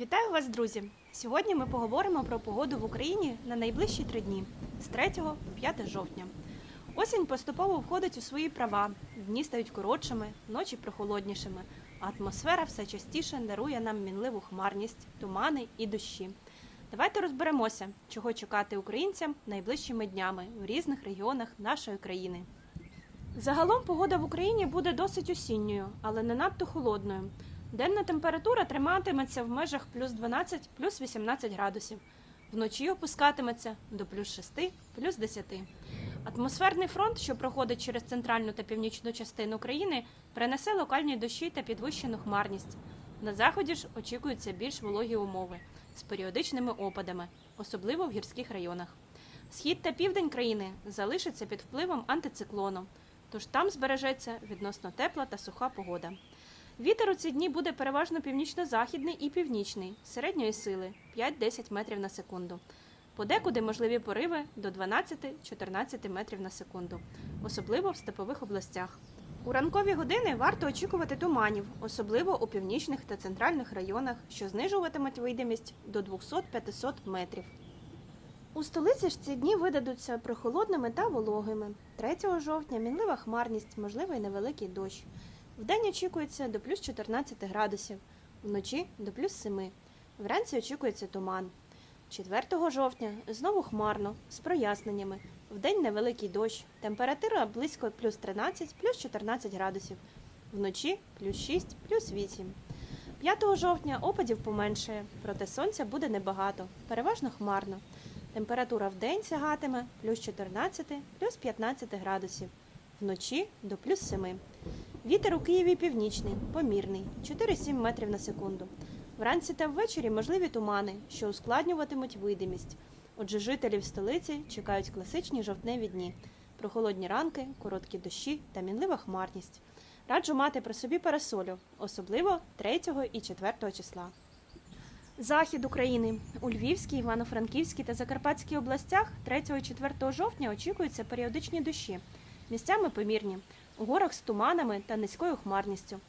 Вітаю вас, друзі! Сьогодні ми поговоримо про погоду в Україні на найближчі три дні з 3 по 5 жовтня. Осінь поступово входить у свої права, дні стають коротшими, ночі прохолоднішими, а атмосфера все частіше дарує нам мінливу хмарність, тумани і дощі. Давайте розберемося, чого чекати українцям найближчими днями в різних регіонах нашої країни. Загалом погода в Україні буде досить осінньою, але не надто холодною. Денна температура триматиметься в межах плюс 12, плюс 18 градусів. Вночі опускатиметься до плюс 6, плюс 10. Атмосферний фронт, що проходить через центральну та північну частину країни, принесе локальні дощі та підвищену хмарність. На заході ж очікуються більш вологі умови з періодичними опадами, особливо в гірських районах. Схід та південь країни залишаться під впливом антициклону, тож там збережеться відносно тепла та суха погода. Вітер у ці дні буде переважно північно-західний і північний, середньої сили 5-10 метрів на секунду. Подекуди можливі пориви до 12-14 метрів на секунду, особливо в степових областях. У ранкові години варто очікувати туманів, особливо у північних та центральних районах, що знижуватимуть видимість до 200-500 метрів. У столиці ж ці дні видадуться прохолодними та вологими. 3 жовтня мінлива хмарність, можливий невеликий дощ. Вдень очікується до плюс 14 градусів, вночі до плюс 7. Вранці очікується туман. 4 жовтня знову хмарно, з проясненнями. Вдень невеликий дощ. Температура близько плюс 13, плюс 14 градусів. Вночі плюс 6, плюс 8. 5 жовтня опадів поменшає, проте сонця буде небагато, переважно хмарно. Температура вдень сягатиме плюс 14, плюс 15 градусів. Вночі до плюс 7. Вітер у Києві північний, помірний 4-7 метрів на секунду. Вранці та ввечері можливі тумани, що ускладнюватимуть видимість. Отже, жителів столиці чекають класичні жовтневі дні, прохолодні ранки, короткі дощі та мінлива хмарність. Раджу мати при собі парасолю, особливо 3 і 4 числа. Захід України у Львівській, Івано-Франківській та Закарпатській областях 3 і 4 жовтня очікуються періодичні дощі, місцями помірні, у горах з туманами та низькою хмарністю.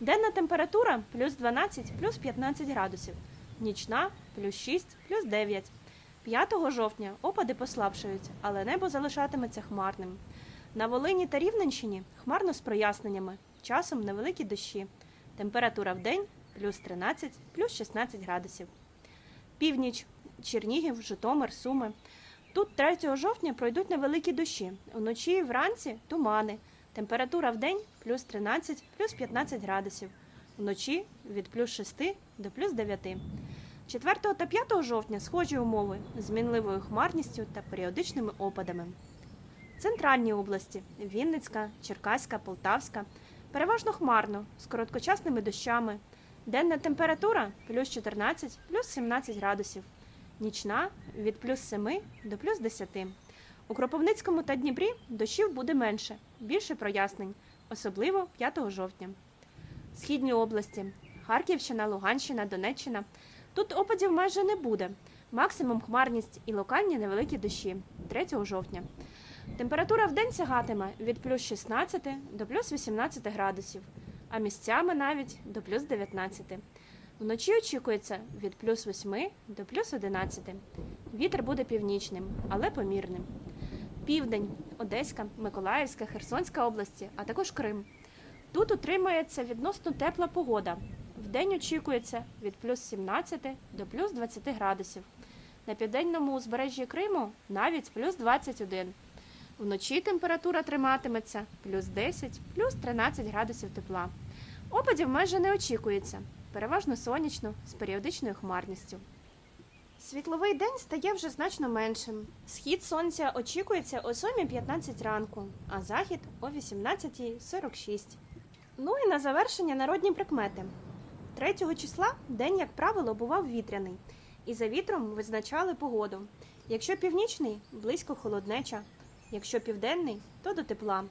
Денна температура плюс 12, плюс 15 градусів, нічна плюс 6, плюс 9. 5 жовтня опади послабшають, але небо залишатиметься хмарним. На Волині та Рівненщині хмарно з проясненнями, часом невеликі дощі. Температура в день плюс 13, плюс 16 градусів. Північ, Чернігів, Житомир, Суми. Тут 3 жовтня пройдуть невеликі дощі. Вночі і вранці тумани. Температура в день плюс 13, плюс 15 градусів. Вночі від плюс 6 до плюс 9. 4 та 5 жовтня схожі умови з мінливою хмарністю та періодичними опадами. Центральні області Вінницька, Черкаська, Полтавська. Переважно хмарно, з короткочасними дощами. Денна температура плюс 14, плюс 17 градусів. Нічна від плюс 7 до плюс 10. У Кропивницькому та Дніпрі дощів буде менше, більше прояснень, особливо 5 жовтня. Східні області Харківщина, Луганщина, Донеччина. Тут опадів майже не буде. Максимум хмарність і локальні невеликі дощі 3 жовтня. Температура в сягатиме від плюс 16 до плюс 18 градусів, а місцями навіть до плюс 19. Вночі очікується від плюс 8 до плюс 11. Вітер буде північним, але помірним. Південь, Одеська, Миколаївська, Херсонська області, а також Крим. Тут утримується відносно тепла погода. Вдень очікується від плюс 17 до плюс 20 градусів. На південному узбережжі Криму навіть плюс 21. Вночі температура триматиметься плюс 10, плюс 13 градусів тепла. Опадів майже не очікується, переважно сонячно з періодичною хмарністю. Світловий день стає вже значно меншим. Схід сонця очікується о 7.15 ранку, а захід о 18.46. Ну і на завершення народні прикмети. 3 числа день, як правило, бував вітряний, і за вітром визначали погоду. Якщо північний близько холоднеча, якщо південний, то до тепла,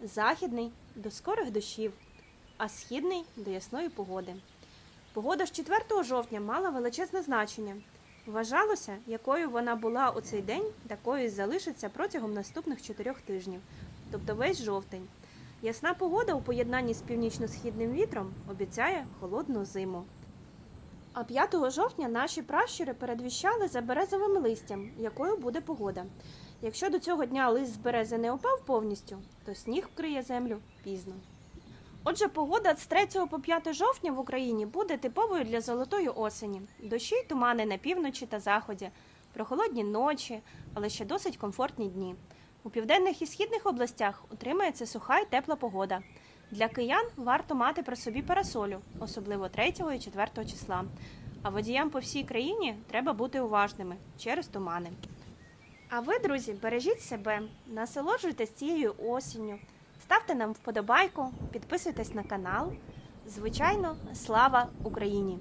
західний до скорих дощів, а східний до ясної погоди. Погода ж 4 жовтня мала величезне значення. Вважалося, якою вона була у цей день, такою і залишиться протягом наступних чотирьох тижнів, тобто весь жовтень. Ясна погода у поєднанні з північно-східним вітром обіцяє холодну зиму. А 5 жовтня наші пращури передвіщали за березовим листям, якою буде погода. Якщо до цього дня лист з берези не опав повністю, то сніг вкриє землю пізно. Отже, погода з 3 по 5 жовтня в Україні буде типовою для золотої осені. Дощі й тумани на півночі та заході, прохолодні ночі, але ще досить комфортні дні. У південних і східних областях утримається суха й тепла погода. Для киян варто мати при собі парасолю, особливо 3 і 4 числа. А водіям по всій країні треба бути уважними через тумани. А ви, друзі, бережіть себе, насолоджуйтесь цією осінню, ставте нам вподобайку, підписуйтесь на канал. Звичайно, слава Україні!